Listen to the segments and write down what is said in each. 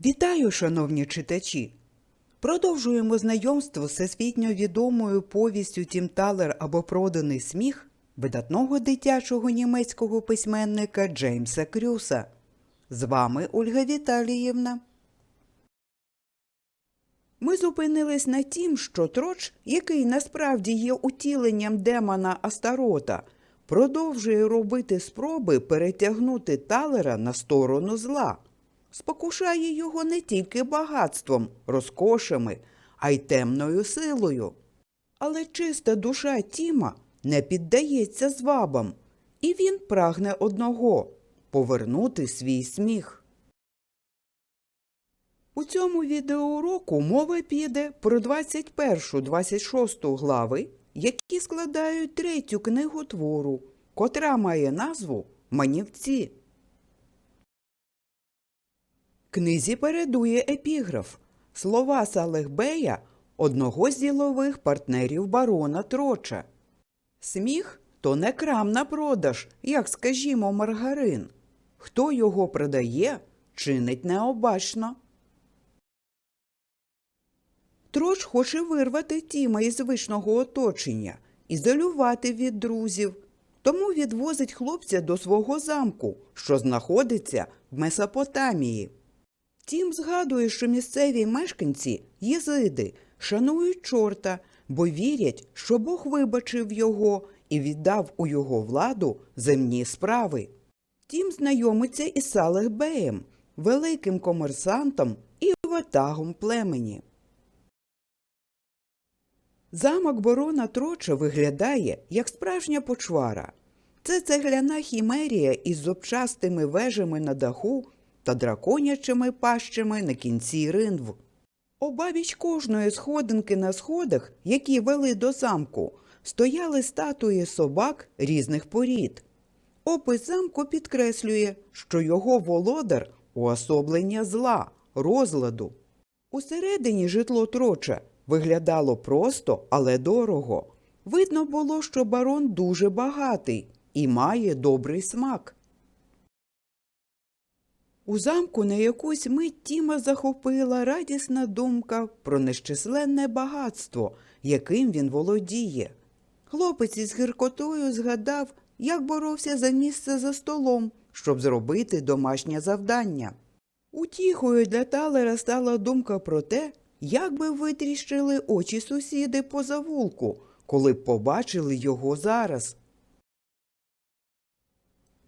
Вітаю, шановні читачі! Продовжуємо знайомство з всесвітньо відомою повістю Тім Талер або Проданий сміх видатного дитячого німецького письменника Джеймса Крюса. З вами Ольга Віталіївна. Ми зупинились на тім, що Троч, який насправді є утіленням демона Астарота, продовжує робити спроби перетягнути Талера на сторону зла. Спокушає його не тільки багатством, розкошами, а й темною силою. Але чиста душа Тіма не піддається звабам, і він прагне одного повернути свій сміх. У цьому відеоуроку мова піде про 21-26 глави, які складають третю книгу твору, котра має назву Манівці. Книзі передує епіграф слова Салехбея, одного з ділових партнерів барона Троча. Сміх то не крам на продаж, як, скажімо, маргарин. Хто його продає, чинить необачно. Троч хоче вирвати Тіма із звичного оточення, ізолювати від друзів, тому відвозить хлопця до свого замку, що знаходиться в Месопотамії. Тім згадує, що місцеві мешканці, єзиди, шанують чорта, бо вірять, що Бог вибачив його і віддав у його владу земні справи. Тім знайомиться із Салехбеєм, великим комерсантом і ватагом племені. Замок барона Троча виглядає як справжня почвара. Це цегляна хімерія із зубчастими вежами на даху та драконячими пащами на кінці ринв. Обабіч кожної сходинки на сходах, які вели до замку, стояли статуї собак різних порід. Опис замку підкреслює, що його володар уособлення зла, розладу. Усередині житло троча виглядало просто, але дорого. Видно було, що барон дуже багатий і має добрий смак. У замку на якусь мить Тіма захопила радісна думка про нещисленне багатство, яким він володіє. Хлопець із гіркотою згадав, як боровся за місце за столом, щоб зробити домашнє завдання. Утіхою для Талера стала думка про те, як би витріщили очі сусіди по завулку, коли б побачили його зараз.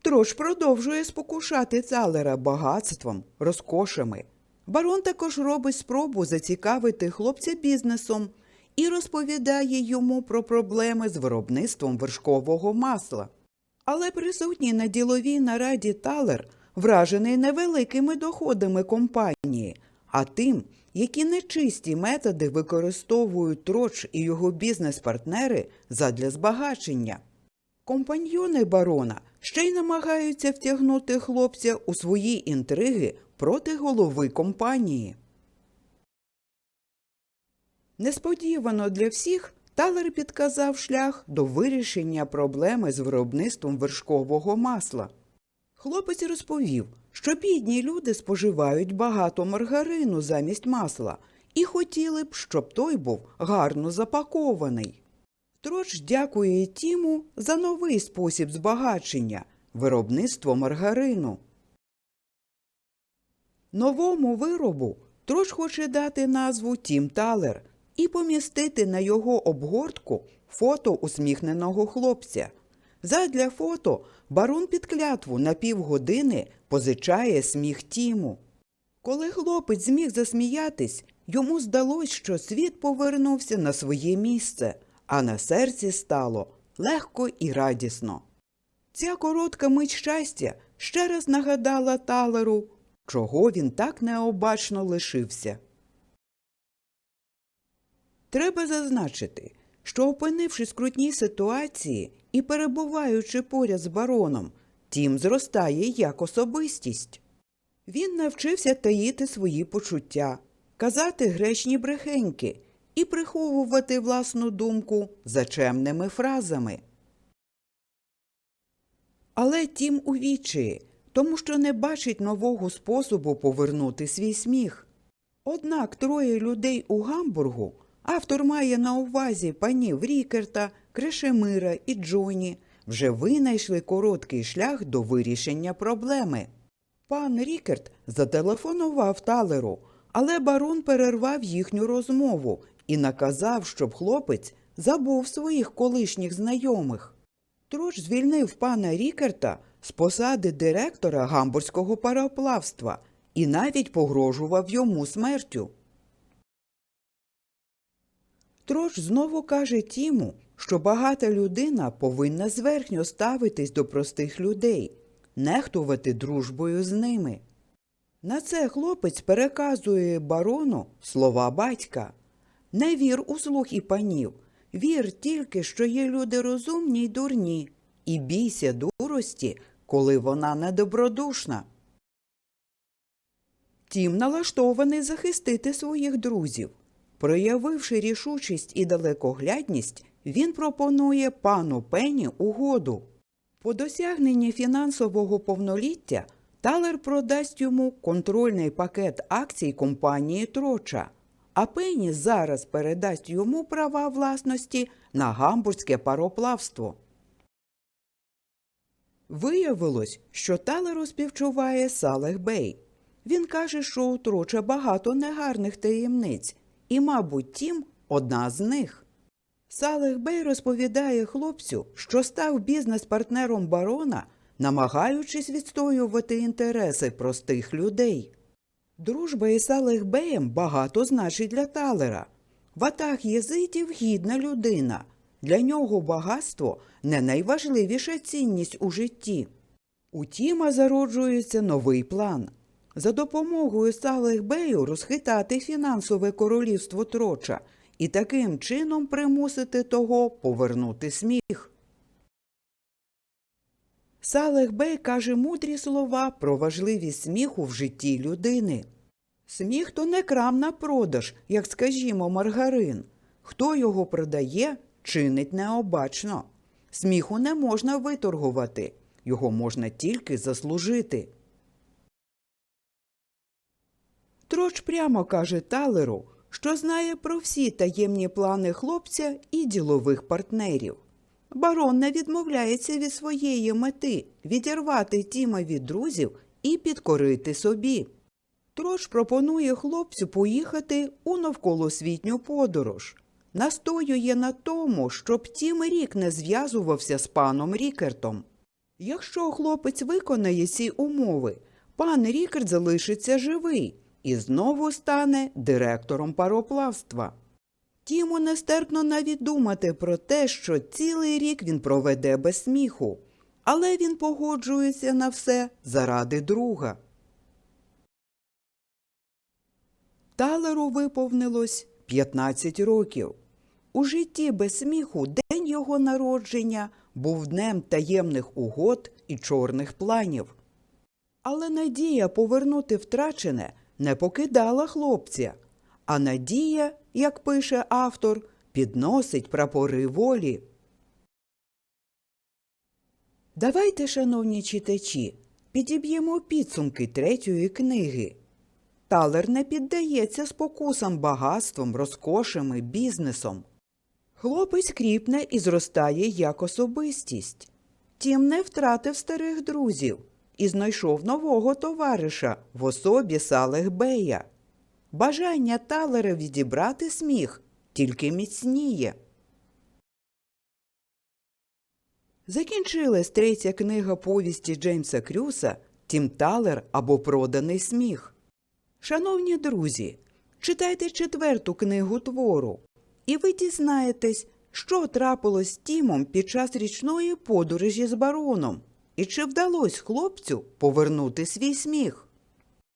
Трош продовжує спокушати Цалера багатством, розкошами. Барон також робить спробу зацікавити хлопця бізнесом і розповідає йому про проблеми з виробництвом вершкового масла. Але присутній на діловій нараді Талер вражений невеликими доходами компанії, а тим, які нечисті методи використовують Троч і його бізнес-партнери задля збагачення. Компаньйони барона ще й намагаються втягнути хлопця у свої інтриги проти голови компанії. Несподівано для всіх Талер підказав шлях до вирішення проблеми з виробництвом вершкового масла. Хлопець розповів, що бідні люди споживають багато маргарину замість масла і хотіли б, щоб той був гарно запакований. Троч дякує Тіму за новий спосіб збагачення виробництво маргарину. Новому виробу Троч хоче дати назву Тім Талер і помістити на його обгортку фото усміхненого хлопця. Задля фото барон під клятву на півгодини позичає сміх Тіму. Коли хлопець зміг засміятись, йому здалось, що світ повернувся на своє місце, а на серці стало легко і радісно. Ця коротка мить щастя ще раз нагадала Талеру, чого він так необачно лишився. Треба зазначити, що, опинившись в скрутній ситуації і перебуваючи поряд з бароном, Тім зростає як особистість. Він навчився таїти свої почуття, казати гречні брехеньки і приховувати власну думку за чемними фразами. Але тім у вічі, тому що не бачить нового способу повернути свій сміх. Однак троє людей у Гамбургу, автор має на увазі панів Рікерта, Крешемира і Джоні, вже винайшли короткий шлях до вирішення проблеми. Пан Рікерт зателефонував талеру, але барон перервав їхню розмову і наказав, щоб хлопець забув своїх колишніх знайомих. Троч звільнив пана Рікерта з посади директора гамбурзького пароплавства і навіть погрожував йому смертю. Троч знову каже Тіму, що багата людина повинна зверхньо ставитись до простих людей, нехтувати дружбою з ними. На це хлопець переказує барону слова батька. Не вір у слух і панів, вір тільки, що є люди розумні й дурні, і бійся дурості, коли вона недобродушна. Тім налаштований захистити своїх друзів. Проявивши рішучість і далекоглядність, він пропонує пану Пенні угоду. По досягненні фінансового повноліття Талер продасть йому контрольний пакет акцій компанії Троча, а Пенні зараз передасть йому права власності на гамбурзьке пароплавство. Виявилось, що Талеру співчуває Салех Бей. Він каже, що у багато негарних таємниць, і, мабуть, тім одна з них. Салех Бей розповідає хлопцю, що став бізнес-партнером барона, намагаючись відстоювати інтереси простих людей. Дружба із Салех Беєм багато значить для Талера. Ватаг єзитів гідна людина. Для нього багатство не найважливіша цінність у житті. У Тіма зароджується новий план. За допомогою Салех Бею розхитати фінансове королівство Троча і таким чином примусити того повернути сміх. Салех Бей каже мудрі слова про важливість сміху в житті людини. Сміх то не крам на продаж, як скажімо, маргарин. Хто його продає, чинить необачно. Сміху не можна виторгувати, його можна тільки заслужити. Троч прямо каже Талеру, що знає про всі таємні плани хлопця і ділових партнерів. Барон не відмовляється від своєї мети відірвати Тіма від друзів і підкорити собі. Троч пропонує хлопцю поїхати у навколосвітню подорож. Настоює на тому, щоб Тім рік не зв'язувався з паном Рікертом. Якщо хлопець виконає ці умови, пан Рікерт залишиться живий і знову стане директором пароплавства. Тіму нестерпно навіть думати про те, що цілий рік він проведе без сміху, але він погоджується на все заради друга. Талеру виповнилось 15 років. У житті без сміху день його народження був днем таємних угод і чорних планів. Але надія повернути втрачене не покидала хлопця, а надія, як пише автор, підносить прапори волі. Давайте, шановні читачі, підіб'ємо підсумки третьої книги. Талер не піддається спокусам багатством, розкошами, бізнесом. Хлопець кріпне і зростає як особистість. Тім не втратив старих друзів і знайшов нового товариша в особі Салех Бея. Бажання Талера відібрати сміх тільки міцніє. Закінчилась третя книга повісті Джеймса Крюса Тім Талер або Проданий сміх. Шановні друзі, читайте четверту книгу твору, і ви дізнаєтесь, що трапилось з Тімом під час річної подорожі з бароном, і чи вдалося хлопцю повернути свій сміх.